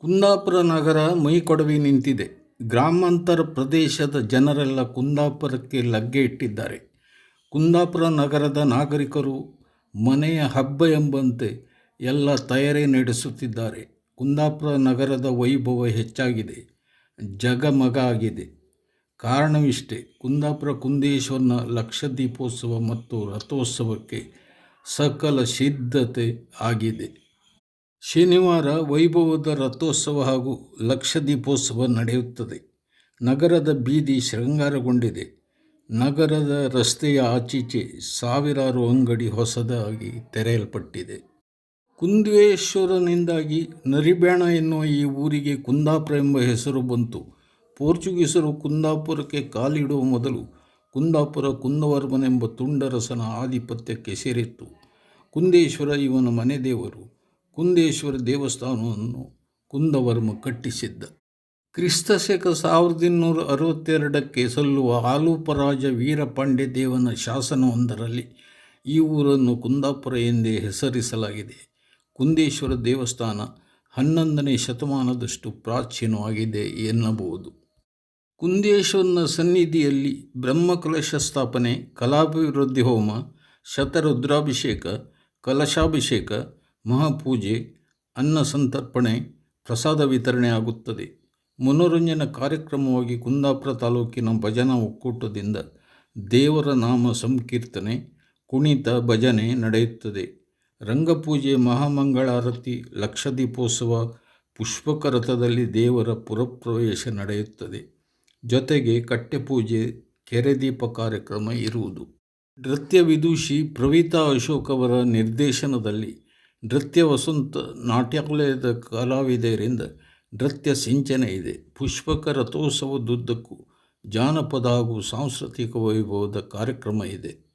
ಕುಂದಾಪುರ ನಗರ ಮೈಕೊಡವಿ ನಿಂತಿದೆ. ಗ್ರಾಮಾಂತರ ಪ್ರದೇಶದ ಜನರೆಲ್ಲ ಕುಂದಾಪುರಕ್ಕೆ ಲಗ್ಗೆ ಇಟ್ಟಿದ್ದಾರೆ. ಕುಂದಾಪುರ ನಗರದ ನಾಗರಿಕರು ಮನೆಯ ಹಬ್ಬ ಎಂಬಂತೆ ಎಲ್ಲ ತಯಾರಿ ನಡೆಸುತ್ತಿದ್ದಾರೆ. ಕುಂದಾಪುರ ನಗರದ ವೈಭವ ಹೆಚ್ಚಾಗಿದೆ. ಜಗಮಗ ಆಗಿದೆ. ಕಾರಣವಿಷ್ಟೇ, ಕುಂದಾಪುರ ಕುಂದೇಶ್ವರನ ಲಕ್ಷ ದೀಪೋತ್ಸವ ಮತ್ತು ರಥೋತ್ಸವಕ್ಕೆ ಸಕಲ ಸಿದ್ಧತೆ ಆಗಿದೆ. ಶನಿವಾರ ವೈಭವದ ರಥೋತ್ಸವ ಹಾಗೂ ಲಕ್ಷ ದೀಪೋತ್ಸವ ನಡೆಯುತ್ತದೆ. ನಗರದ ಬೀದಿ ಶೃಂಗಾರಗೊಂಡಿದೆ. ನಗರದ ರಸ್ತೆಯ ಆಚೀಚೆ ಸಾವಿರಾರು ಅಂಗಡಿ ಹೊಸದಾಗಿ ತೆರೆಯಲ್ಪಟ್ಟಿದೆ. ಕುಂದೇಶ್ವರನಿಂದಾಗಿ ನರಿಬೇಣ ಎನ್ನುವ ಈ ಊರಿಗೆ ಕುಂದಾಪುರ ಎಂಬ ಹೆಸರು ಬಂತು. ಪೋರ್ಚುಗೀಸರು ಕುಂದಾಪುರಕ್ಕೆ ಕಾಲಿಡುವ ಮೊದಲು ಕುಂದಾಪುರ ಕುಂದವರ್ಮನೆಂಬ ತುಂಡರಸನ ಆಧಿಪತ್ಯಕ್ಕೆ ಸೇರಿತ್ತು. ಕುಂದೇಶ್ವರ ಇವನ ಮನೆ ದೇವರು. ಕುಂದೇಶ್ವರ ದೇವಸ್ಥಾನವನ್ನು ಕುಂದವರ್ಮ ಕಟ್ಟಿಸಿದ್ದ. ಕ್ರಿಸ್ತಶಕ ಸಾವಿರದ ಇನ್ನೂರ ಅರವತ್ತೆರಡಕ್ಕೆ ಸಲ್ಲುವ ಆಲೂಪರಾಜ ವೀರಪಾಂಡ್ಯ ದೇವನ ಶಾಸನವೊಂದರಲ್ಲಿ ಈ ಊರನ್ನು ಕುಂದಾಪುರ ಎಂದೇ ಹೆಸರಿಸಲಾಗಿದೆ. ಕುಂದೇಶ್ವರ ದೇವಸ್ಥಾನ ಹನ್ನೊಂದನೇ ಶತಮಾನದಷ್ಟು ಪ್ರಾಚೀನವಾಗಿದೆ ಎನ್ನಬಹುದು. ಕುಂದೇಶ್ವರನ ಸನ್ನಿಧಿಯಲ್ಲಿ ಬ್ರಹ್ಮಕಲಶ ಸ್ಥಾಪನೆ, ಕಲಾಭಿವೃದ್ಧಿ ಹೋಮ, ಶತರುದ್ರಾಭಿಷೇಕ, ಕಲಶಾಭಿಷೇಕ ಮಹಾಪೂಜೆ, ಅನ್ನ ಸಂತರ್ಪಣೆ, ಪ್ರಸಾದ ವಿತರಣೆ ಆಗುತ್ತದೆ. ಮನೋರಂಜನಾ ಕಾರ್ಯಕ್ರಮವಾಗಿ ಕುಂದಾಪುರ ತಾಲೂಕಿನ ಭಜನಾ ಒಕ್ಕೂಟದಿಂದ ದೇವರ ನಾಮ ಸಂಕೀರ್ತನೆ, ಕುಣಿತ ಭಜನೆ ನಡೆಯುತ್ತದೆ. ರಂಗಪೂಜೆ, ಮಹಾಮಂಗಳಾರತಿ, ಲಕ್ಷದೀಪೋತ್ಸವ ಪುಷ್ಪಕ ರಥದಲ್ಲಿ ದೇವರ ಪುರಪ್ರವೇಶ ನಡೆಯುತ್ತದೆ. ಜೊತೆಗೆ ಕಟ್ಟೆಪೂಜೆ ಕೆರೆದೀಪ ಕಾರ್ಯಕ್ರಮ ಇರುವುದು. ನೃತ್ಯ ವಿದೂಷಿ ಪ್ರವೀತಾ ಅಶೋಕ್ ಅವರ ನಿರ್ದೇಶನದಲ್ಲಿ ನೃತ್ಯ ವಸಂತ ನಾಟ್ಯಾಲಯದ ಕಲಾವಿದರಿಂದ ನೃತ್ಯ ಸಿಂಚನೆ ಇದೆ. ಪುಷ್ಪಕ ರಥೋತ್ಸವದುದ್ದಕ್ಕೂ ಜಾನಪದ ಹಾಗೂ ಸಾಂಸ್ಕೃತಿಕ ವೈಭವದ ಕಾರ್ಯಕ್ರಮ ಇದೆ.